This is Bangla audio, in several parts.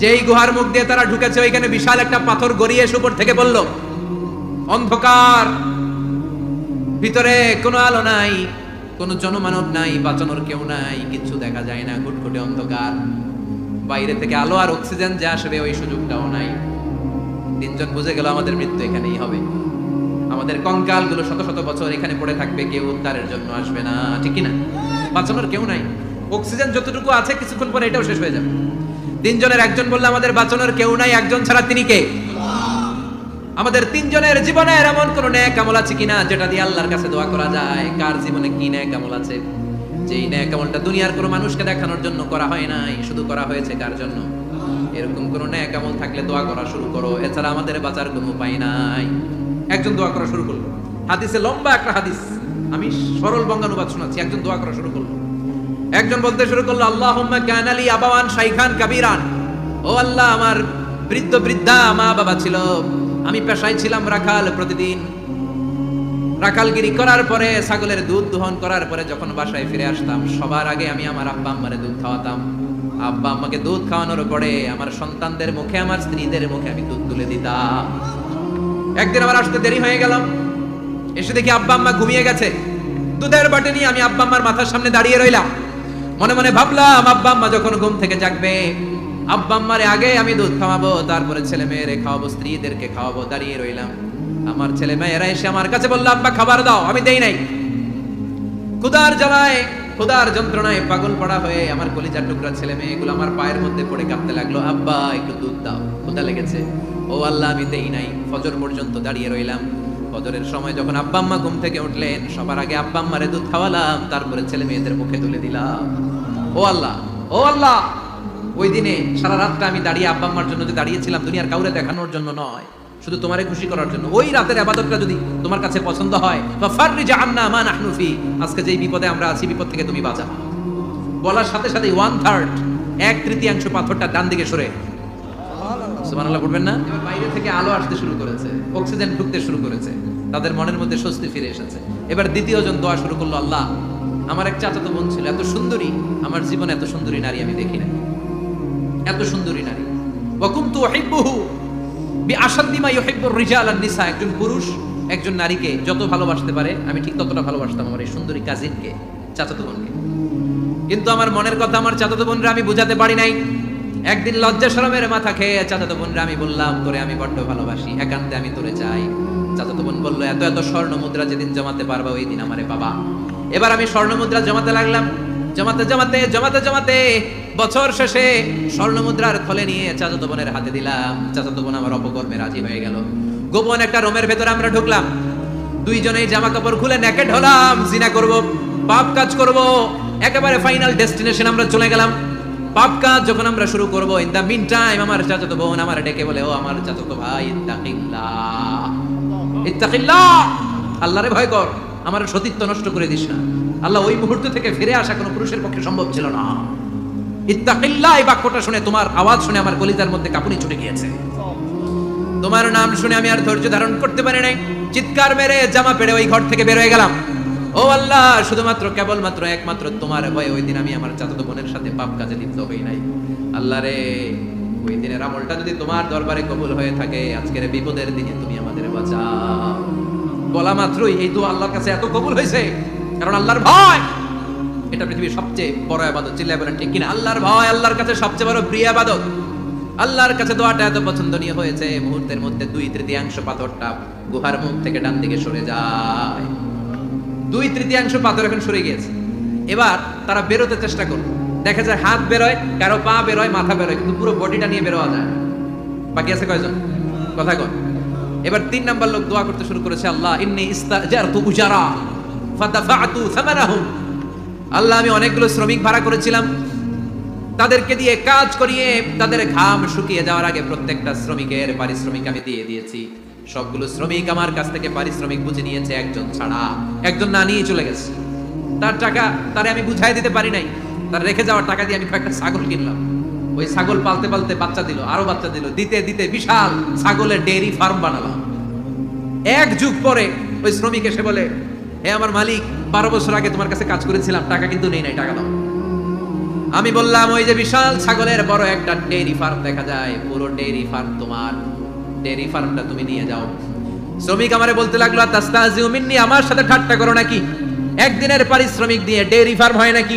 যেই গুহার মুখ দিয়ে তারা ঢুকেছে, ওইখানে বিশাল একটা পাথর গড়িয়ে এসে উপর থেকে বলল, অন্ধকার, ভিতরে কোনো আলো নাই, কোনো জনমানব নাই, বাঁচানোর কেউ নাই, কিচ্ছু দেখা যায় না, ঘুটঘুটে অন্ধকার। বাইরে থেকে আলো আর অক্সিজেন যে আসবে, ওই সুযোগটাও নাই। তিনজন বুঝে গেল আমাদের মৃত্যু এখানেই হবে। আমাদের কঙ্কালগুলো শত শত বছর এখানে পড়ে থাকবে, কেউ উদ্ধারের জন্য আসবে না, ঠিক না? বাঁচানোর কেউ নাই। অক্সিজেন যতটুকু আছে, কিছুক্ষণ পরে এটাও শেষ হয়ে যাবে। তিনজনের একজন বললে আমাদের বাঁচানোর কেউ নাই, একজন ছাড়া তিনি কে? আমাদের তিনজনের জীবনের এমন কোন ন্যায় কামল আছে কিনা যেটা দিয়ে আল্লাহর কাছে দোয়া করা যায়? কার জীবনে কি ন্যায় কামল আছে? যেই ন্যায় কামলটা দুনিয়ার কোনো মানুষকে দেখানোর জন্য করা হয় নাই, শুধু করা হয়েছে কার জন্য? এরকম কোন ন্যায় কামল থাকলে দোয়া করা শুরু করো, এছাড়া আমাদের বাঁচার কোনো উপায় নাই। একজন দোয়া করা শুরু করল। হাদিসে লম্বা একটা হাদিস, আমি সরল বঙ্গানুবাদ শোনাচ্ছি, একজন দোয়া করা শুরু করল। একজন বলতে শুরু করল, আল্লাহুম্মা কান আলী আবাওয়ান শাইখান কাবীরান। ও আল্লাহ, আমার বৃদ্ধ বৃদ্ধা মা বাবা ছিল। আমি পেশায় ছিলাম রাখাল প্রতিদিন। রাখালগিরি করার পরে, ছাগলের দুধ দহন করার পরে যখন বাসায় ফিরে আসতাম, সবার আগে আমি আমার আব্বা আম্মারে দুধ খাওয়াতাম। আব্বা আম্মাকে দুধ খাওয়ানোর পরে আমার সন্তানদের মুখে, আমার স্ত্রীদের মুখে আমি দুধ তুলে দিতাম। একদিন আমার আসতে দেরি হয়ে গেল। এসে দেখি আব্বা আম্মা ঘুমিয়ে গেছে। দুধের বাটি নিয়ে আমি আব্বা আম্মার মাথার সামনে দাঁড়িয়ে রইলাম। মনে মনে ভাবলাম, আব্বা আম্মা যখন ঘুম থেকে জাগবে, আব্বা আম্মারে আগে আমি দুধ খাওয়াবো, তারপরে ছেলে মেয়েরে খাওয়াবো, স্ত্রীদেরকে খাওয়াবো, দাঁড়িয়ে রইলাম। আমার ছেলে মেয়েরা এসে আমার কাছে বলল, আব্বা খাবার দাও, আমি দেই নাই। ক্ষুদার জ্বালায় ক্ষুদার যন্ত্রণায় পাগল পড়া হয়ে আমার কলিজার টুকরা ছেলে মেয়েগুলো আমার পায়ের মধ্যে পড়ে কাঁপতে লাগল, আব্বা, একটু দুধ দাও ক্ষুদা লেগেছে। ও আল্লাহ, আমি দেই নাই, ফজর পর্যন্ত দাঁড়িয়ে রইলাম। ফজরের সময় যখন আব্বা আম্মা ঘুম থেকে উঠলেন, সবার আগে আব্বা আম্মারে দুধ খাওয়ালাম, তারপরে ছেলে মেয়েদের মুখে তুলে দিলাম। ও আল্লাহ ও আল্লাহ। ওই দিনে সারা রাতটা আমি দাঁড়িয়ে আব্বা আম্মার জন্য যে দাঁড়িয়েছিলাম, দুনিয়ার কাউরে দেখানোর জন্য নয়, শুধু তোমারে খুশি করার জন্য। ওই রাতের আবাদতটা যদি তোমার কাছে পছন্দ হয় বা ফাররিজ আন্না মা নাহনু ফি, আজকে যেই বিপদে আমরা আছি, বিপদ থেকে তুমি বাঁচাও। বলার সাথে সাথে ওয়ান থার্ড এক তৃতীয়াংশ পাথরটা ডান দিকে সরে। সুবহানাল্লাহ, পড়বেন না? বাইরে থেকে আলো আসতে শুরু করেছে, অক্সিজেন ঢুকতে শুরু করেছে, তাদের মনের মধ্যে স্বস্তি ফিরে এসেছে। এবার দ্বিতীয় জন দোয়া শুরু করল, আল্লাহ আমার এক চাচাতো বোন ছিল, এত সুন্দরী, আমার জীবনে এত সুন্দরী নারী আমি দেখি নাই। এত সুন্দরী নারী। ওয়াকুমতু উহিব্বুহু বিআশাদ্দিমা ইউহিব্বুর রিজাল আন নিসা একজন পুরুষ, একজন নারীকে যত ভালোবাসতে পারে, আমি ঠিক ততটা ভালোবাসতাম আমার এই সুন্দরী কাজিনকে চাচাতো বোনকে। কিন্তু আমার মনের কথা আমার চাচাতো বোনরা আমি বুঝাতে পারি নাই। একদিন লজ্জা শরমের মাথা খেয়ে চাচাতো বোনরা আমি বললাম, তোরে আমি বড্ড ভালোবাসি, একান্তে আমি তোরে চাই। চাচাতো বোন বলল, এত এত স্বর্ণ মুদ্রা যেদিন জমাতে পারবা, ওই দিন আমারে বাবা এবার আমি স্বর্ণ মুদ্রা জমাতে লাগলাম। জমাতে জমাতে জমাতে জমাতে। বছর শেষে স্বর্ণ মুদ্রার খলে নিয়ে চাচাতো বোনের হাতে দিলাম। চাচাতো বোন আমার অপকর্মে রাজি হয়ে গেল। গোপন একটা রোমের ভেতরে আমরা ঢুকলাম। দুইজনেই জামা কাপড় খুলে নেকেট হলাম। জিনা করব, পাপ কাজ করব। একেবারে ফাইনাল ডেস্টিনেশন আমরা চলে গেলাম। পাপ কাজ যখন আমরা শুরু করব ইন দা মিন টাইম আমার চাচাতো বোন আমার ডেকে বলে, ও আমার চাচাতো ভাই, ইত্তাকিল্লাহ। ইত্তাকিল্লাহ! আল্লাহরে ভয় কর। আমার সতীত্ব নষ্ট করে দিস না। আল্লাহ ওই মুহূর্ত থেকে ফিরে আসা কোনো পুরুষের পক্ষে সম্ভব ছিল না। ইত্তাকিল্লাহ, এই বাক্যটা শুনে তোমার আওয়াজ শুনে আমার কলিতার মধ্যে কাঁপুনি ছুটে গিয়েছে। তোমার নাম শুনে আমি আর ধৈর্য ধারণ করতে পারি নাই। চিৎকার মেরে জামা পেড়ে ওই ঘর থেকে বের হয়ে গেলাম। ও আল্লাহ, শুধুমাত্র কেবলমাত্র একমাত্র তোমার ভয়ে ওই দিন আমি আমার চাচাতো বোনের সাথে পাপ কাজে লিপ্ত হই নাই। আল্লাহ রে, ওই দিনের আমলটা যদি তোমার দরবারে কবুল হয়ে থাকে, আজকের বিপদের দিনে তুমি আমাদের বাঁচাও। বলা মাত্রই এই তো আল্লাহর কাছে এত কবুল হয়েছে। কারণ আল্লাহর ভয়। এটা পৃথিবীর সবচেয়ে বড় আবাদত, চিল্লায় বলেন ঠিক কিনা? আল্লাহর ভয়, আল্লাহর কাছে সবচেয়ে বড় প্রিয় আবাদত। আল্লাহর কাছে দোয়াটা এত পছন্দনীয় হয়েছে। মুহূর্তের মধ্যে দুই তৃতীয়াংশ পাথরটা গুহার মুখ থেকে ডান দিকে সরে যায়। দুই তৃতীয়াংশ পাথর এখন সরে গিয়েছে। এবার তারা বেরোতে চেষ্টা করল। দেখা যায় হাত বেরোয়, কারও পা বেরোয়, মাথা বেরোয়, কিন্তু পুরো বডিটা নিয়ে বেরোয়া যায় বাকি আছে কয়জন? কথা কন। এবার তিন নাম্বার লোক দোয়া করতে শুরু করেছে, আল্লাহ, ইন্নি ইস্তাজারতু উজারা ফাদাফাতু সামারাহুম আল্লাহ, আমি অনেকগুলো শ্রমিক ভাড়া করেছিলাম। তাদেরকে দিয়ে কাজ করিয়ে তাদের ঘাম শুকিয়ে যাওয়ার আগে প্রত্যেকটা শ্রমিকের পারিশ্রমিক আমি দিয়ে দিয়েছি। সবগুলো শ্রমিক আমার কাছ থেকে পারিশ্রমিক বুঝে নিয়েছে, একজন ছাড়া, একজন না নিয়ে চলে গেছে। তার টাকা, তারে আমি বুঝাই দিতে পারি নাই। তার রেখে যাওয়ার টাকা দিয়ে আমি কয়েকটা ছাগল কিনলাম। ওই ছাগল পালতে পালতে বাচ্চা দিল, আরও বাচ্চা দিল। দিতে দিতে বিশাল ছাগলের ডেয়ারি ফার্ম বানালাম। এক যুগ পরে ওই শ্রমিক এসে বলে, হে আমার মালিক, বারো বছর আগে তোমার কাছে কাজ করেছিলাম, টাকা কিন্তু নেই নাই, টাকা দাও। আমি বললাম, ওই যে বিশাল ছাগলের বড় একটা ডেয়ারি ফার্ম দেখা যায়, পুরো ডেয়ারি ফার্ম তোমার। ডেয়ারি ফার্মটা তুমি নিয়ে যাও। শ্রমিক আমারে বলতে লাগল তাস্তাজিউ মিন্নি, আমার সাথে ঠাট্টা করো নাকি? একদিনের পারিশ্রমিক দিয়ে ডেয়ারি ফার্ম হয় নাকি?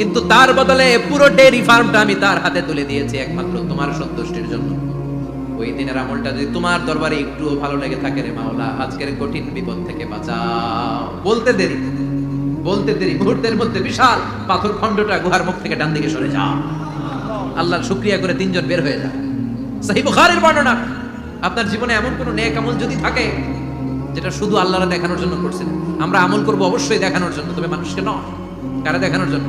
কিন্তু তার বদলে পুরো ডেয়ারি ফার্মটা আমি তার হাতে তুলে দিয়েছি একমাত্র তোমার সন্তুষ্টির জন্য। ওই দিনের আমলটা যদি তোমার দরবারে একটুও ভালো লেগে থাকে রে মাওলা, আজকের কঠিন বিপদ থেকে বাঁচাও। বলতে দেরি বলতে দেরি, মুহূর্তের মধ্যে বিশাল পাথর খণ্ডটা গুহার মুখ থেকে ডান দিকে সরে যাও। আল্লাহর শুক্রিয়া করে তিনজন বের হয়ে যায় সহি বুখারীর বর্ণনা, আপনার জীবনে এমন কোনো নেক আমল যদি থাকে, যেটা শুধু আল্লাহরা দেখানোর জন্য করছেন, আমরা আমল করব অবশ্যই দেখানোর জন্য, তবে মানুষকে নয়, কারা দেখানোর জন্য?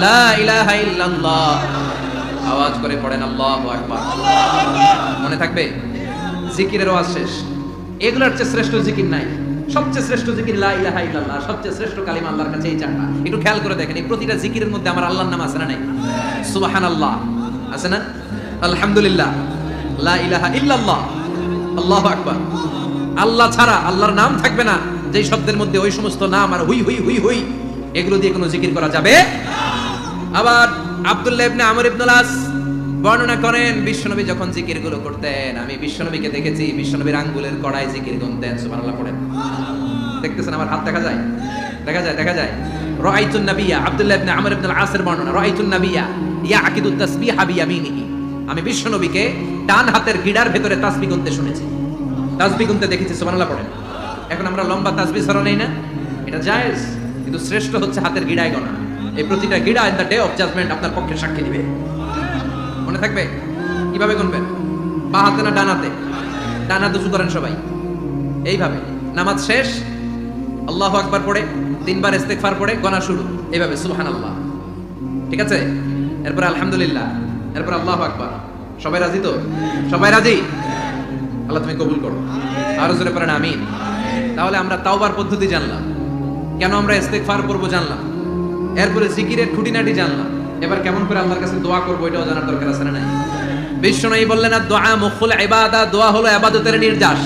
লা ইলাহা ইল্লাল্লাহ। আওয়াজ করে পড়েন আল্লাহু আকবার। মনে থাকবে? জিকিরের ওয়াজ শেষ। এগুলোর চেয়ে শ্রেষ্ঠ জিকির নাই। সবচেয়ে শ্রেষ্ঠ জিকির লা ইলাহা ইল্লাল্লাহ। সবচেয়ে শ্রেষ্ঠ কালিমা আল্লাহর কাছে এই চারটা। একটু খেয়াল করে দেখেন, এই প্রতিটা জিকিরের মধ্যে আমার আল্লাহর নাম আছে না নাই? সুবহানাল্লাহ। আছে না? আলহামদুলিল্লাহ। লা ইলাহা ইল্লাল্লাহ। আল্লাহু আকবার। আল্লাহ ছাড়া আল্লাহর নাম থাকবে না। যেই শব্দের মধ্যে ওই সমস্ত নাম আর হুই হুই হুই হুই, এগুলো দিয়ে কোনো জিকির করা যাবে আবার আব্দুল্লাহ ইবনে আমর ইবনুল আস বর্ণনা করেন, বিশ্বনবী যখন জিকিরগুলো করতেন, আমি বিশ্বনবীকে দেখেছি, বিশ্বনবীর আঙ্গুলের কড়াই জিকির গুনতেন, সুবহানাল্লাহ পড়েন। দেখতেছেন আমার হাত দেখা যায়? দেখা যায় দেখা যায়? রাআইতুন নাবিয়্যা আব্দুল্লাহ ইবনে আমর ইবনুল আসের বর্ণনা, রাআইতুন নাবিয়্যা ইয়াকিদু তাসবিহা বিয়ামিনিহি। আমি বিশ্বনবীকে ডান হাতের গিডার ভেতরে তাসবিহ গুনতে শুনেছি। তাসবিহ গুনতে দেখেছি, সুবহানাল্লাহ পড়েন। এখন আমরা লম্বা তাসবিহ সরা নেই না? এটা জায়েজ, কিন্তু শ্রেষ্ঠ হচ্ছে হাতের গিড়ায় গণা এই প্রতিটা গিড়া in the day of judgement আপনার পক্ষে সাক্ষী দিবে। মনে থাকবে? কীভাবে গুনবেন? বা হাতে না ডানাতে ডানা দুচু করেন সবাই। এইভাবে। নামাজ শেষ, আল্লাহ আকবার পড়ে, তিনবার ইস্তেগফার পড়ে, গণা শুরু। এইভাবে সুহান আল্লাহ ঠিক আছে? এরপর আলহামদুলিল্লাহ, এরপর আল্লাহ আকবার। সবাই রাজি তো? সবাই রাজি? আল্লাহ তুমি কবুল করো। আরও জোরে পড়েন, আমিন। তাহলে আমরা তাওবার পদ্ধতি জানলাম। কেন আমরা ইস্তেগফার করব জানলাম? এরপরে জিকিরের খুঁটিনাটি জানলাম। এবার কেমন করে আল্লাহর কাছে দোয়া করব এটাও জানার দরকার আছে না নাই? বিশ্বনবী বললেন আর দোয়া মুখুল ইবাদা, দোয়া হলো ইবাদতের নির্যাস।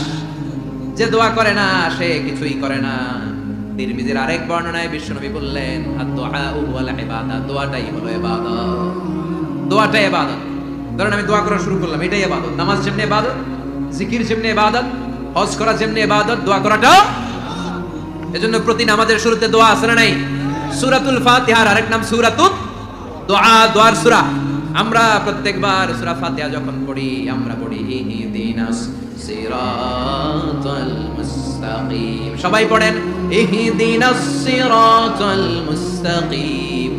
যে দোয়া করে না, সে কিছুই করে না। তিরমিজির আরেক বর্ণনায় বিশ্বনবী বললেন আর দোয়া ওয়াল ইবাদা, দোয়াটাই হলো ইবাদত। দোয়াটাই ইবাদত। ধরেন আমি দোয়া করা শুরু করলাম, এটাই ইবাদত। নামাজ যেমনি ইবাদত, জিকির যেমনি ইবাদত, হজ করা যেমনি ইবাদত, দোয়া করাটাও এজন্য প্রতি নামাজের শুরুতে দোয়া না নাই? সূরাতুল ফাতিহার আরেক নাম সূরাতুত দোয়া, দোয়ার সুরা। আমরা প্রত্যেকবার সুরা ফাতিহা যখন পড়ি, আমরা পড়ি, ইহদিনাস সিরাতাল মুস্তাকিম। সবাই পড়েন, ইহদিনাস সিরাতাল মুস্তাকিম।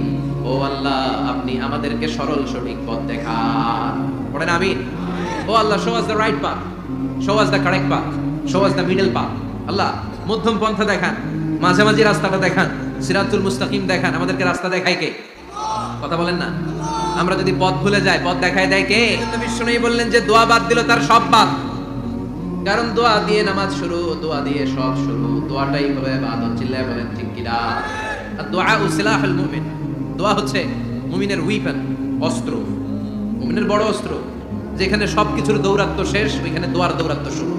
ও আল্লাহ, আপনি আমাদেরকে সরল সঠিক পথ দেখান। পড়েন আমি? O Allah show us the right path show us the correct path সহজ দ্য মিডল পা আল্লাহ, মধ্যম পন্থা দেখান, মাঝামাঝি রাস্তাটা দেখান। সিরাতুল মুস্তাকিম দেখান, আমাদেরকে রাস্তা দেখায় কে? কথা বলেন না। আমরা যদি পথ ভুলে যাই, পথ দেখায় দেয় কে? বিষ্ণু বললেন যে, দোয়া বাদ দিল তার সব বাদ। কারণ দোয়া দিয়ে নামাজ শুরু, দোয়া দিয়ে সব শুরু। দোয়াটাই হলো ইবাদত, চিল্লায় বলেন, ঠিক কিনা দোয়া উসিলাহুল মুমিন। দোয়া হচ্ছে মুমিনের উইপেন অস্ত্র। মুমিনের বড় অস্ত্র। যেখানে সব কিছুর দৌরাত্ম শেষ, ওইখানে দোয়ার দৌরাত্ম শুরু।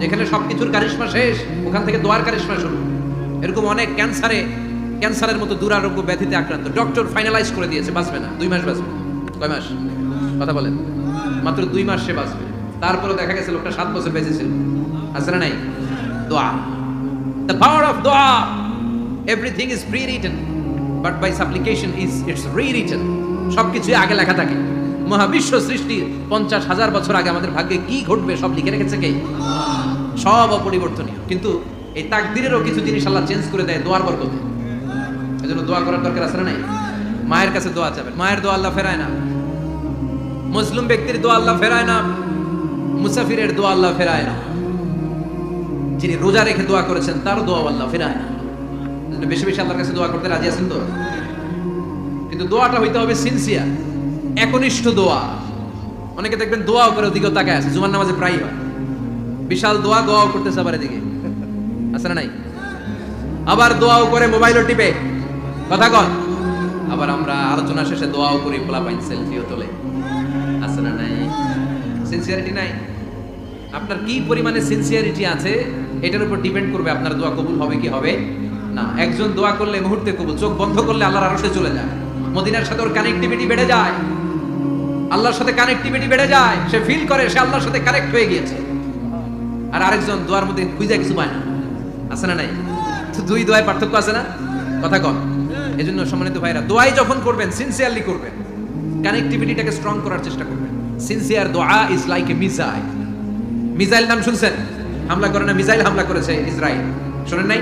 যেখানে সব কিছুর কারিশমা শেষ, ওখান থেকে দোয়ার কারিশমা শুরু। এরকম অনেক ক্যান্সারে, ক্যান্সারের মতো দুরারোগ্য ব্যাধিতে আক্রান্ত। ডক্টর ফাইনালাইজ করে দিয়েছে, বাঁচবে না। দুই মাস বাঁচবে। কয় মাস? কথা বলেন। মাত্র দুই মাস সে বাঁচবে। তারপরে দেখা গেছে লোকটা সাত বছর বেঁচে ছিল। আছে না নাই? দোয়া। দ্য পাওয়ার অফ দোয়া। Everything is pre written but by supplication is it's re written সবকিছুই আগে লেখা থাকে। মহাবিশ্ব সৃষ্টির পঞ্চাশ হাজার বছর আগে আমাদের ভাগ্যে কি ঘটবে সব লিখে রেখেছে কে? সব অপরিবর্তনীয়। কিন্তু এই তাকদিরেরও কিছু জিনিস আল্লাহ চেঞ্জ করে দেয়, দোয়ার বরকতে। এজন্য দোয়া করার দরকার আছে না নাই? মায়ের কাছে দোয়া চাবেন। মায়ের দোয়া আল্লাহ ফেরায় না। মুসলিম ব্যক্তির দোয়া আল্লাহ ফেরায় না। মুসাফিরের দোয়া আল্লাহ ফেরায় না। যিনি রোজা রেখে দোয়া করেছেন, তার দোয়া আল্লাহ ফেরায় না। বেশি বেশি আল্লাহর কাছে দোয়া করতে রাজি আছেন তো? কিন্তু দোয়াটা হইতে হবে সিনসিয়ার একনিষ্ঠ দোয়া। অনেকে দেখবেন দোয়াও করে ওদিকেও তাকায় আছে, জুমার নামাজে প্রায় হয়। বিশাল দোয়া দোয়াও করতেছে আবার এদিকে। না নাই? আবার দোয়াও করে মোবাইলও টিপে। কথা কন। আবার আমরা আলোচনা শেষে দোয়াও করি পোলা পাইন সেলফিও তোলে। না নাই? সিনসিয়ারিটি নাই? আপনার কি পরিমাণে সিনসিয়ারিটি আছে, এটার উপর ডিপেন্ড করবে আপনার দোয়া কবুল হবে কি হবে না। একজন দোয়া করলে মুহূর্তে কবুল, চোখ বন্ধ করলে আল্লাহর আরশে চলে যায়। মদিনার সাথে ওর কানেক্টিভিটি বেড়ে যায়। আল্লাহর সাথে কানেক্টিভিটি বেড়ে যায়। সে ফিল করে, সে আল্লাহর সাথে কানেক্ট হয়ে গিয়েছে। আর আরেকজন দোয়ার মধ্যে খুঁজে কিছু পায় না। আছে না নাই? দুই দোয়ায় পার্থক্য আছে না? কথা কম। এই জন্য সম্মানিত ভাইরা দোয়াই যখন করবেন সিনসিয়ারলি করবেন। কানেক্টিভিটিটাকে স্ট্রং করার চেষ্টা করবেন। সিনসিয়ার দোয়া is like a missile missile নাম শুনছেন? হামলা করে না? মিসাইল হামলা করেছে ইসরায়েল। শোনেন নাই?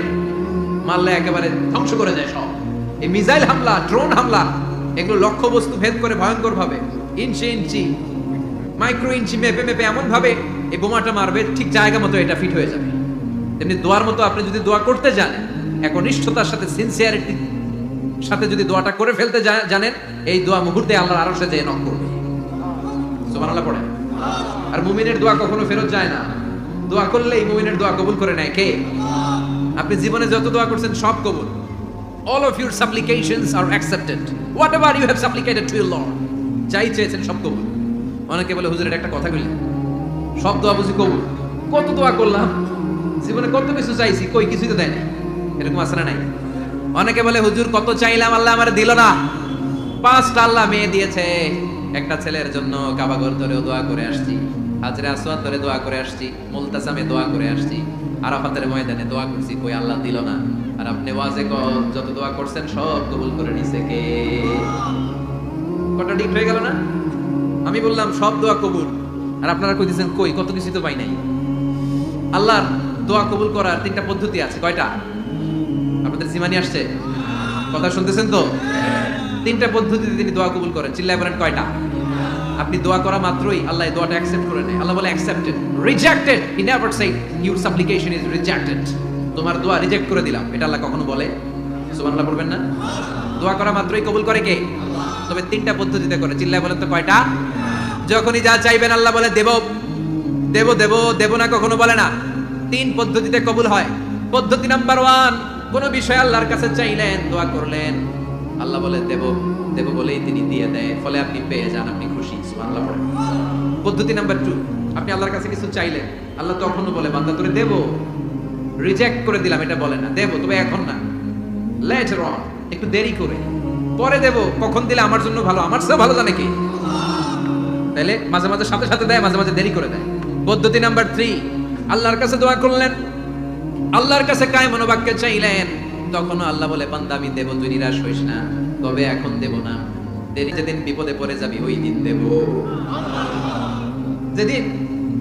মারলে একেবারে ধ্বংস করে যায় সব। এই মিসাইল হামলা ড্রোন হামলা, এগুলো লক্ষ্য বস্তু ভেদ করে ভয়ঙ্কর ভাবে ইঞ্চি ইঞ্চি মাইক্রো ইঞ্চি মেপে মেপে এমন ভাবে এই বোমাটা মারবে, ঠিক জায়গা মতো এটা ফিট হয়ে যাবে। তেমনি দোয়ার মতো আপনি যদি দোয়া করতে জানেন একনিষ্ঠতার সাথে সিনসিয়ারিটি সাথে যদি দোয়াটা করে ফেলতে জানেন, এই দোয়া মুহূর্তে আল্লাহর আরশে যেয়ে নক করবে। সুবহানাল্লাহ পড়ে আর মুমিনের দোয়া কখনো ফেরত যায় না। দোয়া করলেই মুমিনের দোয়া কবুল করে নেয় কে? আপনি জীবনে যত দোয়া করছেন, সব কবুল। All of your supplications are accepted. Whatever you have supplicated to your lord, যাই চেয়েছেন, সব কবুল। অনেকে বলে হুজুরের একটা কথা কইলেন। সব দোয়া বুঝি কবুল। কত দোয়া করলাম? জীবনে কত কিছু চাইছি, কই কিছুই তো দেয় নাই। এরকম না নাই? অনেকে বলে, হুজুর, কত চাইলাম, আল্লাহ আমার দিল না। পাঁচটা আল্লাহ মেয়ে দিয়েছে। একটা ছেলের জন্য কাবাগর ধরেও দোয়া করে আসছি, হাজরে আসওয়াদ ধরে দোয়া করে আসছি, মুলতাসামে দোয়া করে আসছি, আরাফাতের ময়দানে দোয়া করছি, কই আল্লাহ দিল না? আর আপনি ওয়াজে যত দোয়া করছেন, সব কবুল করে নিছে কে? কটা ঠিক হয়ে গেল না? আমি বললাম, সব দোয়া কবুল। আর আপনারা কই দিয়েছেন কই, কত কিছু তো পাই নাই। আল্লাহর দোয়া কবুল করার তিনটা পদ্ধতি আছে। কয়টা? আপনাদের জিমানি আসছে? কথা শুনতেছেন তো? তিনটা পদ্ধতিতে তিনি দোয়া কবুল করেন। চিল্লায় বলেন কয়টা? আপনি দোয়া করা মাত্রই আল্লাহ দোয়াটা অ্যাকসেপ্ট করে নেয়। আল্লাহ বলে accepted rejected he never said your supplication is rejected তোমার দোয়া রিজেক্ট করে দিলাম। এটা আল্লাহ কখনো বলে? সুবহানাল্লাহ বলবেন না? দোয়া করা মাত্রই কবুল করে কে? তবে তিনটা পদ্ধতিতে করে। চিল্লায় বলেন তো কয়টা? যখনই যা চাইবেন আল্লাহ বলে দেব। দেব দেব দেব না কখনো বলে না। তিন পদ্ধতিতে কবুল হয়। পদ্ধতি নাম্বার ওয়ান, কোন বিষয় আল্লাহর কাছে চাইলেন, দোয়া করলেন। আল্লাহ বলে, দেব দেব বলেই তিনি দিয়ে দেয়। ফলে আপনি পেয়ে যান, আপনি খুশি। সুবহানাল্লাহ পড়েন। পদ্ধতি নাম্বার টু, আপনি আল্লাহর কাছে কিছু চাইলেন। আল্লাহ তখনও বলে, বান্দা, তোরে দেব। রিজেক্ট করে দিলাম, এটা বলে না। দেব, তবে এখন না। লেটার অন একটু দেরি করে। পরে দেব, কখন দিলে আমার জন্য ভালো? আমার চেয়ে ভালো জানে কি? তাহলে মাঝে মাঝে সাথে সাথে দেয়, মাঝে মাঝে দেরি করে দেয়। পদ্ধতি নাম্বার থ্রি আল্লাহর কাছে দোয়া করলেন। আল্লাহর কাছে কায় মনোবাক্যে চাইলেন। তখনও আল্লাহ বলে, বান্দা, আমি দেব, তুই নিরাশ হইস না। তবে এখন দেব না। দেরি যেদিন বিপদে পড়ে যাবি, ওই দিন দেব। যেদিন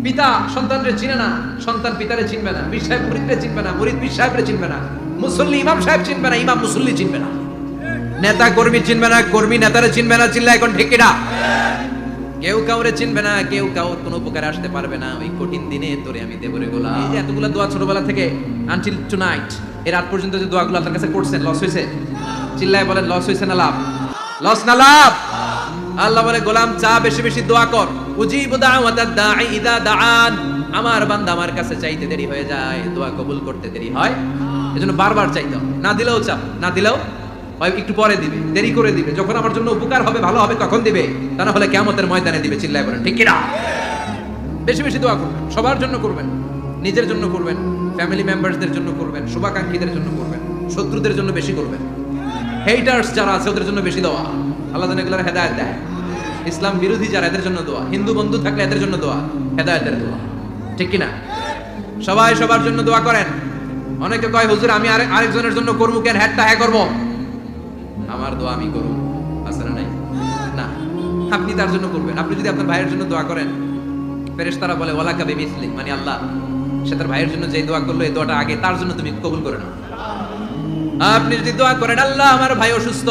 পিতা সন্তানরে চিনে না, সন্তান পিতারে চিনবে না, পীর সাহেব মুরিদরে চিনবে না, মুরিদ পীর সাহেবরে চিনবে না, মুসল্লি ইমাম সাহেব চিনবে না, ইমাম মুসল্লি চিনবে না। নেতা কর্মী চিনবে না, কর্মী নেতারে চিনবে না চিল্লা এখন ঠিক কিনা? কেউ কাউরে চিনবে না, কেউ কাউর কোনো উপকারে আসতে পারবে না। ওই কঠিন দিনে তোরে আমি দেবরে গোলা এই যে এতগুলা দোয়া ছোটবেলা থেকে আনটিল টু নাইট এর রাত পর্যন্ত যে দোয়াগুলো আপনার কাছে করছেন লস হয়েছে? চিল্লায় বলেন লস হয়েছে না লাভ? লস না লাভ? আল্লাহ বলে, গোলাম, চা বেশি বেশি দোয়া কর। উজিবু দাওয়াতাদ দাঈ ইদা দাআন। আমার বান্দা আমার কাছে চাইতে দেরি হয়ে যায়, দোয়া কবুল করতে দেরি হয়। এজন্য বারবার চাইতে না দিলেও চাপ, না দিলেও হয় একটু পরে দিবে, দেরি করে দিবে। যখন আমার জন্য উপকার হবে, ভালো হবে তখন দিবে? তা না হলে কেমতের ময়দানে দিবে, চিল্লায় বলেন। ঠিক কিনা? বেশি বেশি দোয়া করবেন, সবার জন্য করবেন, নিজের জন্য করবেন ফ্যামিলি মেম্বারসদের জন্য করবেন, শুভাকাঙ্ক্ষীদের জন্য করবেন, শত্রুদের জন্য বেশি করবেন। হেইটার্স যারা আছে, ওদের জন্য বেশি দোয়া। আল্লাহ যেন এগুলোর হেদায়ত দেয়। ইসলাম বিরোধী যারা, এদের জন্য দোয়া। হিন্দু বন্ধু থাকলে এদের জন্য দোয়া, হেদায়তের দোয়া। ঠিক কিনা? সবাই সবার জন্য দোয়া করেন। অনেকে কয়, হুজুর, আমি আরেক আরেকজনের জন্য করব কেন? হ্যাটটা হ্যাঁ করব। আমার দোয়া আমি করব না নাই? না। আপনি তার জন্য করবেন। আপনি যদি আপনার ভাইয়ের জন্য দোয়া করেন, ফেরেশতারা বলে ওয়ালা কাবি মিসলি মানে আল্লাহ, সে তার ভাইয়ের জন্য যে দোয়া করল, এই দোয়াটা আগে তার জন্য তুমি কবুল করে নাও। আপনি যদি দোয়া করেন, আল্লাহ, আমার ভাই অসুস্থ,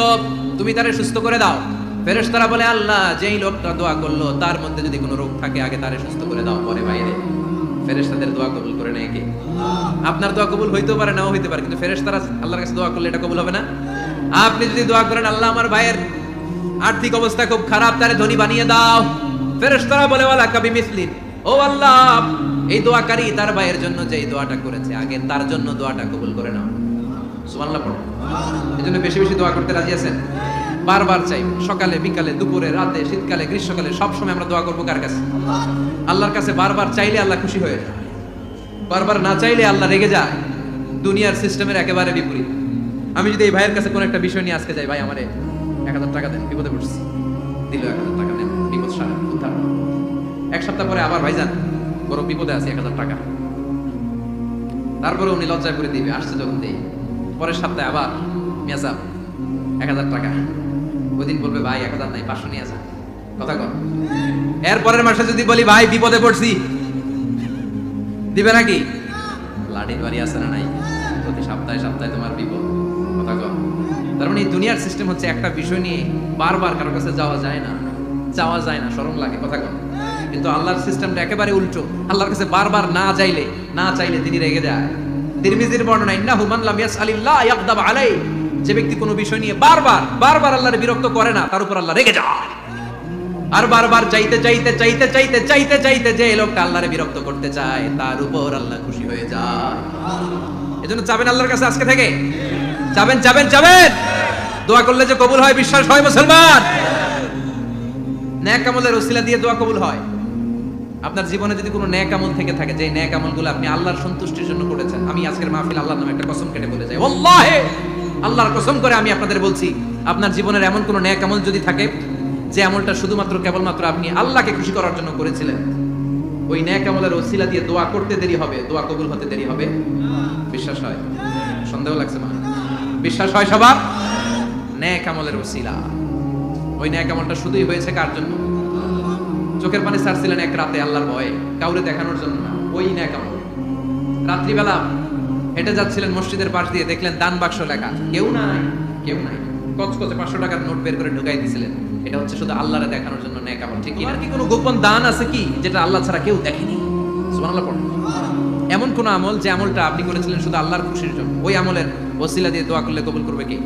তুমি তারে সুস্থ করে দাও। ফেরেশতারা বলে, আল্লাহ, যেই লোকটা দোয়া করল, তার মধ্যে যদি কোনো রোগ থাকে, আগে তারে সুস্থ করে দাও, পরে বাইরে। ফেরেশতাদের দোয়া কবুল করে নেয় কে? আপনার দোয়া কবুল হইতেও পারে, নাও হইতে পারে, কিন্তু ফেরেশতারা আল্লাহর কাছে দোয়া করলে এটা কবুল হবে না? আপনি যদি দোয়া করেন, আল্লাহ আমার ভাইয়ের আর্থিক অবস্থা খুব খারাপ, তারে ধনী বানিয়ে দাও। ফেরেশতারা বলে, ওয়ালা কাবি মিসলিন। ও আল্লাহ, এই দোয়াকারী তার ভাইয়ের জন্য যে দোয়াটা করেছে, আগে তার জন্য দোয়াটা কবুল করে নাও। সুবহানাল্লাহ পড়ো। এই জন্য বেশি বেশি দোয়া করতে রাজি আছেন? বারবার চাই, সকালে, বিকালে, দুপুরে, রাতে, শীতকালে, গ্রীষ্মকালে, সব সময় আমরা দোয়া করব কার কাছে? আল্লাহর কাছে বারবার চাইলে আল্লাহ খুশি হয়ে যায়। বারবার না চাইলে আল্লাহ রেগে যায়। দুনিয়ার সিস্টেমের একেবারে বিপরীত। আমি যদি এই ভাইয়ের কাছে কোনো একটা বিষয় নিয়ে আজকে যাই, ভাই, আমারে এক হাজার টাকা দেন, বিপদে পড়ছি। দিল এক হাজার টাকা দেন বিপদ সারা, উদ্ধার। এক সপ্তাহ পরে আবার ভাইজান, বড় বিপদে আছে, এক হাজার টাকা। তারপরে উনি লজ্জায় করে দিবে, আসছে যখন দেই। পরের সপ্তাহে আবার মেজাব এক হাজার টাকা। ওই দিন বলবে, ভাই, এক হাজার নাই, পাঁচশো নিয়ে আসা কথা কর এর পরের মাসে যদি বলি, ভাই, বিপদে পড়ছি। দিবে নাকি? লাঠির বাড়ি আছে না নাই? প্রতি সপ্তাহে সপ্তাহে তোমার বিপদ। তার মানে এই দুনিয়ার সিস্টেম হচ্ছে একটা বিষয় নিয়ে বারবার কারোর কাছে যাওয়া যায় না যাওয়া যায় না শরম লাগে, কথা কর কিন্তু আল্লাহর সিস্টেমটা একেবারে উল্টো। আল্লাহর কাছে বারবার না চাইলে না চাইলে তিনি রেগে যায়। তিরমিজির বর্ণনা, ইন্নাহু মান লাম ইয়াসআলিল্লাহ ইয়াগদাব আলাই যে ব্যক্তি কোনো বিষয় নিয়ে বারবার বারবার আল্লাহর বিরক্ত করে না, তার উপর আল্লাহ রেগে যায়। আর বারবার চাইতে চাইতে চাইতে চাইতে চাইতে চাইতে যে লোকটা আল্লাহরে বিরক্ত করতে চায়, তার উপর আল্লাহ খুশি হয়ে যায়। এজন্য চাবেন আল্লাহর কাছে আজকে থেকে? চাবেন চাবেন চাবেন দোয়া করলে যে কবুল হয়, বিশ্বাস হয় মুসলমান। ন্যাক আমলের ওসিলা দিয়ে দোয়া কবুল হয়। আপনার জীবনে যদি কোনো ন্যাক আমল থেকে থাকে যে ন্যাক আমলগুলো আপনি আল্লাহর সন্তুষ্টির জন্য করেছেন, আমি আজকের মাহফিল আল্লাহর নামে একটা কসম কেটে বলে যাই। ওয়াল্লাহি! আল্লাহর কসম করে আমি আপনাদের বলছি, আপনার জীবনের এমন কোনো ন্যাক আমল যদি থাকে, যে আমলটা শুধুমাত্র, কেবলমাত্র আপনি আল্লাহকে খুশি করার জন্য করেছিলেন, ওই ন্যাক আমলের ওসিলা দিয়ে দোয়া করতে দেরি হবে, দোয়া কবুল হতে দেরি হবে। বিশ্বাস হয়? সন্দেহ লাগছে মা। বিশ্বাস হয় সবার? ন্যাক আমলের ওসিলা। ওই ন্যাক আমলটা শুধুই হয়েছে কার জন্য? চোখের পানি ছাড়ছিলেন এক রাতে আল্লাহর ভয়ে কাউরে দেখানোর জন্য না ওই ন্যাক আমল। রাত্রিবেলা হেঁটে যাচ্ছিলেন মসজিদের পাশ দিয়ে দেখলেন দান বাক্স লেখা। কেউ নাই কেউ নাই। কচকচে পাঁচশো টাকার নোট বের করে ঢুকাই দিয়েছিলেন এটা হচ্ছে শুধু আল্লাহরে দেখানোর জন্য ন্যাক আমল ঠিক কি আর কি কোনো গোপন দান আছে কি যেটা আল্লাহ ছাড়া কেউ দেখেনি? সুবহানাল্লাহ পড়ুন এমন কোন আমল যে আমলটা আপনি করেছিলেন শুধু আল্লাহর খুশির জন্য? ওই আমলের ওসিলা দিয়ে দোয়া করলে কবুল করবে কি?